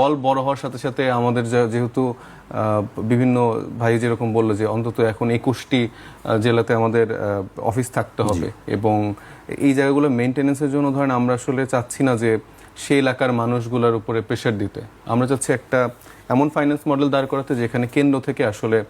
দল বড় হওয়ার সাথে সাথে আমাদের যে- যেহেতু বিভিন্ন ভাই যেরকম বলল যে অন্তত এখন একুশটি জেলাতে আমাদের অফিস থাকতে হবে এবং এই জায়গাগুলো মেনটেনেন্সের জন্য ধরেন আমরা আসলে চাচ্ছি না যে সেই এলাকার মানুষগুলোর উপরে প্রেশার দিতে। আমরা চাচ্ছি একটা এমন ফাইন্যান্স মডেল দাঁড় করাতে যেখানে কেন্দ্র থেকে আসলে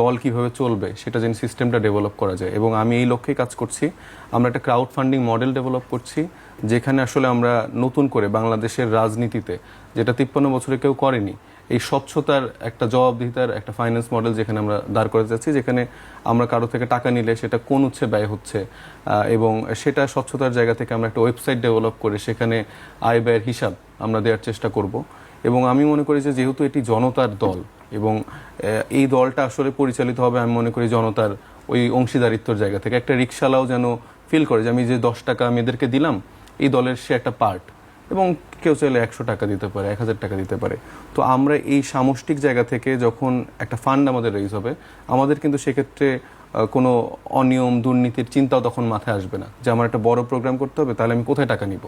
দল কীভাবে চলবে, সেটা যেন সিস্টেমটা ডেভেলপ করা যায়। এবং আমি এই লক্ষ্যে কাজ করছি। আমরা একটা ক্রাউড ফান্ডিং মডেল ডেভেলপ করছি, যেখানে আসলে আমরা নতুন করে বাংলাদেশের রাজনীতিতে, যেটা তিপ্পান্ন বছরে কেউ করেনি এই স্বচ্ছতার একটা জবাবদিহিতার একটা ফাইন্যান্স মডেল যেখানে আমরা দাঁড় করে যাচ্ছি, যেখানে আমরা কারও থেকে টাকা নিলে সেটা কোন উৎসে ব্যয় হচ্ছে এবং সেটা স্বচ্ছতার জায়গা থেকে আমরা একটা ওয়েবসাইট ডেভেলপ করে সেখানে আয় ব্যয়ের হিসাব আমরা দেওয়ার চেষ্টা করব। এবং আমি মনে করি যে যেহেতু এটি জনতার দল এবং এই দলটা আসলে পরিচালিত হবে, আমি মনে করি জনতার ওই অংশীদারিত্বর জায়গা থেকে। একটা রিক্সালাও যেন ফিল করে যে আমি যে দশ টাকা আমি এদেরকে দিলাম, এই দলের সে একটা পার্ট এবং কেউ চাইলে একশো টাকা দিতে পারে, এক হাজার টাকা দিতে পারে। তো আমরা এই সামষ্টিক জায়গা থেকে যখন একটা ফান্ড আমাদের রেজ হবে, আমাদের কিন্তু সেক্ষেত্রে কোনো অনিয়ম, দুর্নীতির চিন্তাও তখন মাথায় আসবে না যে আমার একটা বড় প্রোগ্রাম করতে হবে, তাহলে আমি কোথায় টাকা নিব?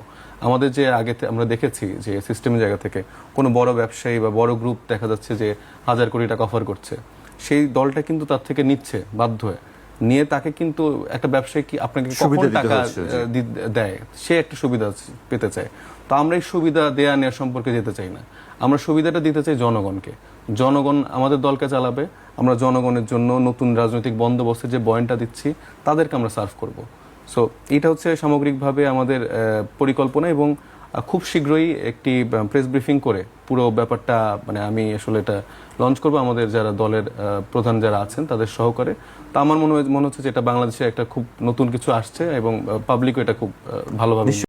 আমাদের যে আগে আমরা দেখেছি যে সিস্টেমের জায়গা থেকে কোনো বড় ব্যবসায়ী বা বড় গ্রুপ দেখা যাচ্ছে যে হাজার কোটি টাকা অফার করছে। সেই দলটা কিন্তু তার থেকে নিচ্ছে, বাধ্য হয়ে। নিয়ে তাকে কিন্তু একটা ব্যবসায়ী কি আপনাকে কখন টাকা দেয়? সে একটা সুবিধা পেতে চায়। তো আমরা এই সুবিধা দেয়া নেওয়ার সম্পর্কে যেতে চাই না। আমরা সুবিধাটা দিতে চাই জনগণকে। জনগণ আমাদের দলকে চালাবে। আমরা জনগণের জন্য নতুন রাজনৈতিক বন্দোবস্তের যে বয়ানটা দিচ্ছি তাদেরকে আমরা সার্ভ করব। সো এটা হচ্ছে সামগ্রিকভাবে আমাদের আহ, পরিকল্পনা এবং খুব শীঘ্রই একটি প্রেস ব্রিফিং করে পুরো ব্যাপারটা মানে আমি আসলে এটা লঞ্চ করব। আমাদের যারা দলের প্রধান যারা আছেন তাদের সহকারে। তা আমার মনে মনে হচ্ছে যে এটা বাংলাদেশে একটা খুব নতুন কিছু আসছে এবং পাবলিকও এটা খুব ভালোভাবে